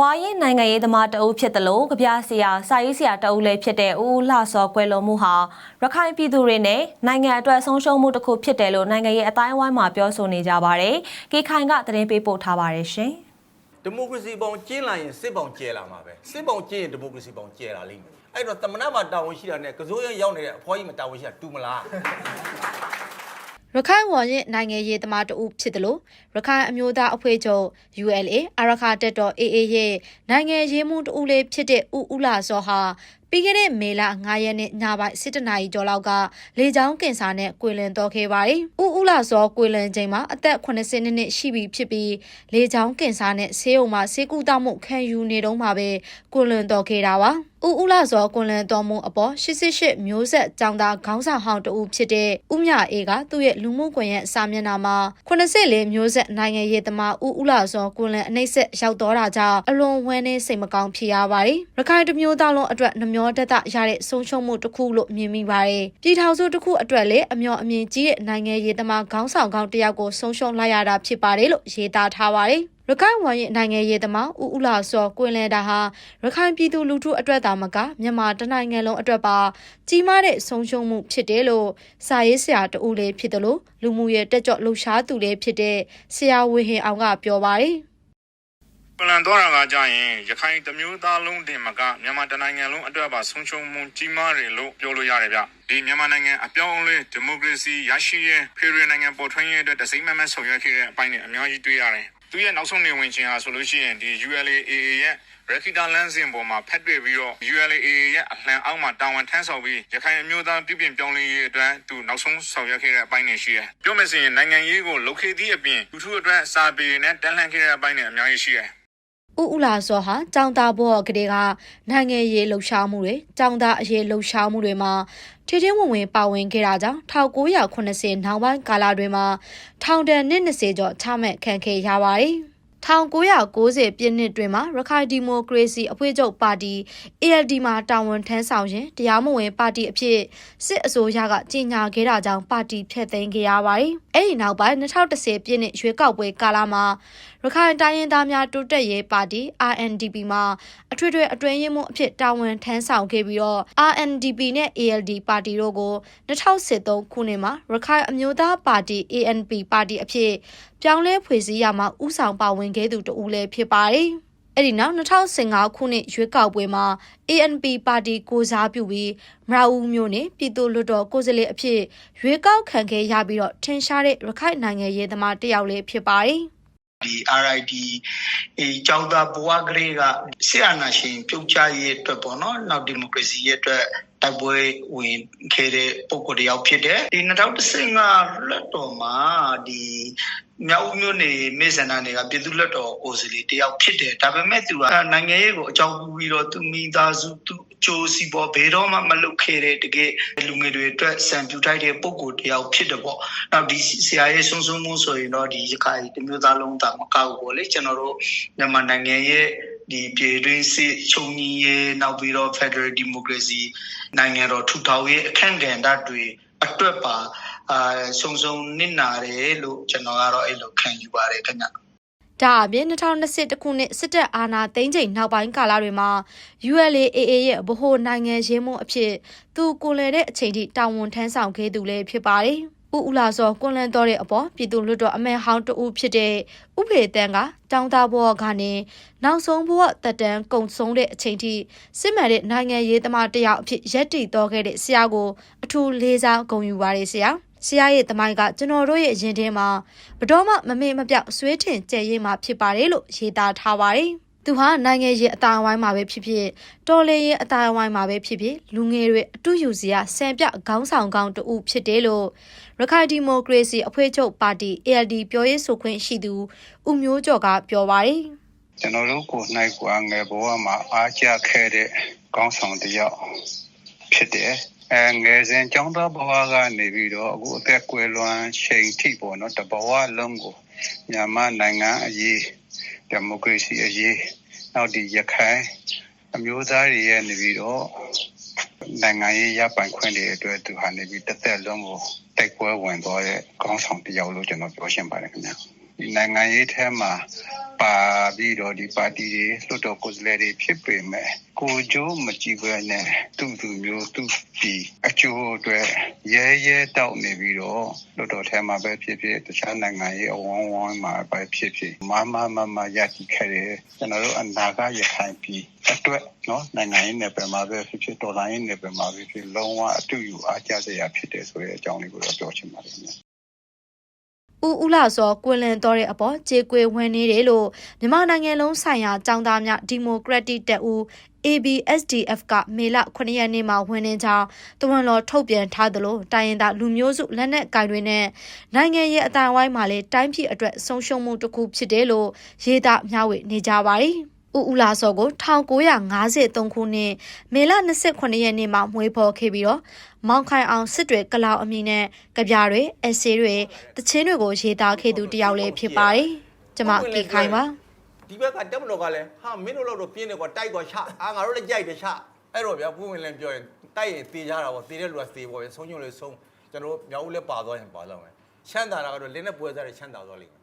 ဝါရင်နိုင်ငံရေးသမားတအုပ်ဖြစ်တယ်လို့ကြပြဆရာစာရေးဆရာတအုပ်လည်းဖြစ်တဲ့ဦးဦးလှစောကွယ်လွန်မှုဟာရခိုင်ပြည်သူတွေနဲ့နိုင်ငံအတွက်ဆုံးရှုံးမှုတစ်ခုဖြစ်တယ်လို့နိုင်ငံရေးအတိုင်းအဝိုင်းမှာပြောဆိုနေကြပါတယ်။ကေခိုင်ကသတင်းပေးပို့ထားပါတယ်ရှင်။ဒီမိုကရေစီပေါင်ကျင်းလာရင်စစ်ပေါင်ကျဲလာမှာပဲစစ်ပေါင်ကျင်းရင်ဒီမိုကရေစီပေါင်ကျဲလာလိမ့်မယ်အဲ့တော့တမနာမှာတာဝန်ရှိတာနဲ့ကစိုးရရောက်နေတဲ့အဖွားကြီးမှာတာဝန်ရှိတာတူမလား ရခိုင်ဝေါ်ရင်နိုင်ငံရေးသမားတဦးဖြစ်တယ်လို့ရခိုင်အမျိုးသားအဖွဲ့ချုပ် ULA အာရခတက်တော် AA ရဲ့နိုင်ငံရေးမှုတဦးလေးဖြစ်တဲ့ဦးဦးလာစောဟာပြီးခဲ့တဲ့မေလ9ရက်နေ့ညပိုင်းစစ်တနာရီကျော်လောက်ကလေကြောင်းကင်ဆာနဲ့ကွေလန်တော်ခဲ့ပါတယ်။ဦးဦးလာစောကွေလန်ချိန်မှာအသက်80နှစ်ရှိပြီဖြစ်ပြီးလေကြောင်းကင်ဆာနဲ့ဆေးရုံမှာဆေးကုသမှုခံယူနေတော့မှပဲကွေလန်တော်ခဲ့တာပါ။ ဦးဦးလာစောကွန်လန်တော်မှုအပေါ်88မျိုးဆက်ကြောင်သားခေါင်းဆောင်ဟောင်းတဦးဖြစ်တဲ့ဦးမြအေးကသူ့ရဲ့လူမှုကွန်ရက်စာမျက်နှာမှာ84မျိုးဆက်နိုင်ငံရေးသမားဦးဦးလာစောကွန်လန်အနှိမ့်ဆက်ရောက်တော်တာကြောင့်အလွန်ဝမ်းနည်းစိတ်မကောင်းဖြစ်ရပါတယ်။ရခိုင်တမျိုးသားလုံးအတွက်နှမျောတတ်ရတဲ့ဆုံးရှုံးမှုတစ်ခုလို့မြင်မိပါတယ်။ပြည်ထောင်စုတစ်ခုအတွက်လည်းအမျော်အမြင်ကြီးတဲ့နိုင်ငံရေးသမားခေါင်းဆောင်ကောင်းတစ်ယောက်ကိုဆုံးရှုံးလိုက်ရတာဖြစ်ပါတယ်လို့ရေးသားထားပါတယ်။ ရခိုင်ဝမ်ရဲ့နိုင်ငံရေးသမားဦးဦးလာစောကွင်လန်တာဟာရခိုင်ပြည်သူလူထုအတွက်သာမကမြန်မာတနိုင်ငံလုံးအတွက်ပါကြီးမားတဲ့ဆုံးရှုံးမှုဖြစ်တယ်လို့စာရေးဆရာတဦးလေးဖြစ်တယ်လို့လူမှုရေးတက်ကြွလှုပ်ရှားသူလေးဖြစ်တဲ့ဆရာဝေဟင်အောင်ကပြောပါတယ်ပလန်သွားတာကကြရင်ရခိုင်တစ်မျိုးသားလုံးတင်မကမြန်မာတနိုင်ငံလုံးအတွက်ပါဆုံးရှုံးမှုကြီးမားတယ်လို့ပြောလို့ရတယ်ဗျဒီမြန်မာနိုင်ငံအပြောင်းအလဲဒီမိုကရေစီရရှိရေးဖေရနိုင်ငံပေါ်ထွန်းရေးအတွက်တစိမ့်မမဆောင်ရွက်ခဲ့တဲ့အပိုင်းတွေအများကြီးတွေ့ရတယ် သူရဲ့နောက်ဆုံးနေဝင်ခြင်းဟာဆိုလို့ရှိရင်ဒီ ULAA ရဲ့ရခိတာလန်စင်ပေါ်မှာဖက်တွေ့ပြီးတော့ ULAA ရဲ့အလှန်အောက်မှာတာဝန်ထမ်းဆောင်ပြီးရခိုင်အမျိုးသားပြည်ပြင်ပြောင်းလဲရေးအတွက်သူနောက်ဆုံးဆောင်ရွက်ခဲ့တဲ့အပိုင်းတွေရှိတယ်။ပြောမယ်ဆိုရင်နိုင်ငံရေးကိုလုတ်ခေသည့်အပြင်လူထုအတွက်စာပေနဲ့တန်လှန်ခဲ့တဲ့အပိုင်းတွေအများကြီးရှိတယ်။။ ဦးဦးလာစောဟာចောင်းသားဘောကလေးကနိုင်ငံရေးလှုပ်ရှားမှုတွေចောင်းသားအရေးလှုပ်ရှားမှုတွေမှာထေထင်းဝင်ဝင်ပါဝင်ခဲ့တာကြောင့်1980နောက်ပိုင်းကာလတွေမှာထောင်ဒဏ်နှစ်20ကျော်ချမှတ်ခံခဲ့ရပါတယ်။ 1990ပြည့်နှစ်တွင်မှာရခိုင်ဒီမိုကရေစီအဖွဲ့ချုပ်ပါတီ ALD မှာတာဝန်ထမ်းဆောင်ရင်တရားမဝင်ပါတီအဖြစ်စစ်အစိုးရကကြီးညာခဲ့တာကြောင့်ပါတီဖျက်သိမ်းခဲ့ရပါတယ်။အဲဒီနောက်ပိုင်း2010ပြည့်နှစ်ရွေးကောက်ပွဲကာလမှာရခိုင်တိုင်းရင်းသားများတိုးတက်ရေးပါတီ RNDP မှာအထွေထွေအတွင်းရေးမှူးအဖြစ်တာဝန်ထမ်းဆောင်ခဲ့ပြီးတော့ RNDP နဲ့ ALD ပါတီတို့ကို2013ခုနှစ်မှာရခိုင်အမျိုးသားပါတီ ANP ပါတီအဖြစ်ပြောင်းလဲဖွဲ့စည်းရမှာဥဆောင်ပါဝင်ခဲ့သူတဦးလည်းဖြစ်ပါတယ်။အဲ့ဒီနောက်2015ခုနှစ်ရွေးကောက်ပွဲမှာ ANP ပါတီကိုစားပြုပြီးမရဦးမျိုးနဲ့ပြည်သူ့လွှတ်တော်ကိုယ်စားလှယ်အဖြစ်ရွေးကောက်ခံခဲ့ရပြီးတော့ထင်ရှားတဲ့ရခိုင်နိုင်ငံရေးသမားတစ်ယောက်လည်းဖြစ်ပါတယ်။ဒီ RID အဲကျောင်းသားဘဝကလေးကဆရာနာရှင်ပြုတ်ချရေးအတွက်ပေါ့နော်နောက်ဒီမိုကရေစီရဲ့အတွက် တိုက်ပွဲဝင်ခဲ့တဲ့ပုံကိုယ်တယောက်ဖြစ်တယ်ဒီ2015လွတ်တော်မှာဒီမြောက်ဦးမြို့နယ်မေဆန္ဒနယ်ကပြည်သူ့လွတ်တော်ကိုယ်စားလှယ်တယောက်ဖြစ်တယ်ဒါပေမဲ့သူကနိုင်ငံရေးကိုအကြောင်းပြုပြီးတော့သူမိသားစုသူအကျိုးစီးပွားဘယ်တော့မှမလုပ်ခဲ့တဲ့တကယ်လူငယ်တွေအတွက်စံပြထိုက်တဲ့ပုံကိုယ်တယောက်ဖြစ်တယ်ပေါ့နောက်ဒီဆရာရဲ့ဆုံးဆုံးမှုဆိုရင်တော့ဒီရခိုင်တမျိုးသားလုံးတာမကောက်ဘူးလေကျွန်တော်တို့မြန်မာနိုင်ငံရဲ့ ဒီပြည်တွင်းစစ်ချုပ်ညီရေးနောက်ပြီးတော့ Federal Democracy နိုင်ငံတော်ထူထောင်ရေးအခန့်ကဏ္ဍတွေအတွက်ပါအာစုံစုံနစ်နာတယ်လို့ကျွန်တော်ကတော့အဲ့လိုခံယူပါတယ်ခင်ဗျဒါအပြင်2021ခုနှစ်စစ်တပ်အာဏာသိမ်းချိန်နောက်ပိုင်းကာလတွေမှာ ULAAA ရဲ့ဗဟိုနိုင်ငံရေးမှုအဖြစ်သူကိုယ်လည်တဲ့အချိန်ထိတာဝန်ထမ်းဆောင်ခဲ့သူလည်းဖြစ်ပါတယ်။ ဦးဦးလာစောကွန်လန်တော်တဲ့အပေါ်ပြည်သူ့လွှတ်တော်အမတ်ဟောင်းတဦးဖြစ်တဲ့ဥဖေတန်းကတောင်းတဘဝကနေနောက်ဆုံးဘဝတက်တန်းကုံဆုံးတဲ့အချိန်ထိစစ်မှန်တဲ့နိုင်ငံရေးသမားတယောက်အဖြစ်ရက်တည်တော်ခဲ့တဲ့ဆရာကိုအထူးလေးစားဂုဏ်ယူပါတယ်ဆရာ။ဆရာရဲ့တမိုင်းကကျွန်တော်တို့ရဲ့ရင်ထဲမှာဘတော်မှမမေ့မပြောက်ဆွေးထင်ကြဲရင်မှာဖြစ်ပါတယ်လို့ရေးသားထားပါတယ်။ သူဟာနိုင်ငံရေးအတိုင်းအဝိုင်းမှာပဲဖြစ်ဖြစ်တော်လေရေးအတိုင်းအဝိုင်းမှာပဲဖြစ်ဖြစ်လူငယ်တွေအတူယူစီရဆံပြခေါင်းဆောင်ကောင်းတူဖြစ်တယ်လို့ရခိုင်ဒီမိုကရေစီအဖွဲ့ချုပ်ပါတီ ALD ပြောရေးဆိုခွင့်ရှိသူဦးမျိုးကျော်ကပြောပါတယ်ကျွန်တော်တို့ကိုနိုင်ကွာငယ်ဘဝမှာအားကျခဲ့တဲ့ကောင်းဆောင်တစ်ယောက်ဖြစ်တယ်အဲငယ်စဉ်ကျောင်းသားဘဝကနေပြီးတော့အခုအသက်ကွယ်လွန်ချိန်ထိပေါ့နော်တဘဝလုံးကိုမြန်မာနိုင်ငံအရေး ဒီမိုကရေစီအရေးနောက်ဒီရခိုင်အမျိုးသားတွေရဲ့နေပြီးတော့နိုင်ငံရေးရပိုင်ခွင့်တွေအတွက်သူဟာနေပြီးတစ်သက်လုံးကိုတိုက်ပွဲဝင်သွားတဲ့ကောင်းဆောင်တစ်ယောက်လို့ကျွန်တော်ပြောရှင်းပါတယ်ခင်ဗျာ ဒီနိုင်ငံရေးထဲမှာပါပြီးတော့ဒီပါတီတွေလွှတ်တော်ကိုယ်စားလှယ်တွေဖြစ်ပေမဲ့ကိုကြိုးမကြည့်ဘဲနဲ့သူ့သူမျိုးသူ့ဒီအကျိုးအတွက်ရဲရဲတောက်နေပြီးတော့လွှတ်တော်ထဲမှာပဲဖြစ်ဖြစ်တခြားနိုင်ငံရေးအဝန်းဝန်းမှာပဲဖြစ်ဖြစ်မမမမရတည်ခဲ့တယ်ကျွန်တော်တို့အနာဂတ်ရခိုင်ပြည်အတွက်နော်နိုင်ငံရေးနယ်ပယ်မှာပဲဖြစ်ဖြစ်ဒေါ်လာရေးနယ်ပယ်မှာပဲဖြစ်ဖြစ်လုံးဝအတူယူအားကြစရာဖြစ်တယ်ဆိုတဲ့အကြောင်းလေးကိုတော့ပြောချင်ပါတယ်ခင်ဗျ ဦးဦးလာစောကွင်လန်တော်တဲ့အပေါ်ကြေကွေဝင်နေတယ်လို့မြန်မာနိုင်ငံလုံးဆိုင်ရာចောင်းသားများဒီမိုကရက်တစ်တပ်ဦး ABSDF ကမေလ9ရက်နေ့မှာဝင်နေကြောင်းတဝန်လော်ထုတ်ပြန်ထားသလိုတိုင်းရင်သားလူမျိုးစုလက်နက်ကင်တွေနဲ့နိုင်ငံရဲ့အတိုင်းအဝိုင်းမှာလည်းတိုင်းပြည်အတွက်ဆုံးရှုံးမှုတစ်ခုဖြစ်တယ်လို့ရေးသားမျှဝေနေကြပါတယ်။ ဦးဦးလာစောကို1953ခုနှစ်မေလ29ရက်နေ့မှာမွေးဖော်ခဲ့ပြီးတော့မောင်ခိုင်အောင်စစ်တွေကလောက်အမည်နဲ့ကြပြတွေအက်ဆေးတွေတချင်းတွေကိုရေးသားခဲ့သူတယောက်လည်းဖြစ်ပါတယ်။ကျွန်မကေခိုင်ပါဒီဘက်ကတက်မတော်ကလည်းဟာမင်းတို့တော့ပြင်းနေကွာတိုက်ကွာချအာငါတို့လည်းကြိုက်တယ်ချအဲ့တော့ဗျာပုံဝင်လည်းပြောရင်တိုက်ရင်တေးကြတာပေါ့တေးတဲ့လူကတေးပေါ့ဗျဆုံးညွန့်လည်းဆုံးကျွန်တော်မြောက်ဦးလည်းပါသွားရင်ပါတော့မယ်ချမ်းသာတာကတော့လင်းနဲ့ပွဲစားတွေချမ်းသာသွားလိမ့်မယ်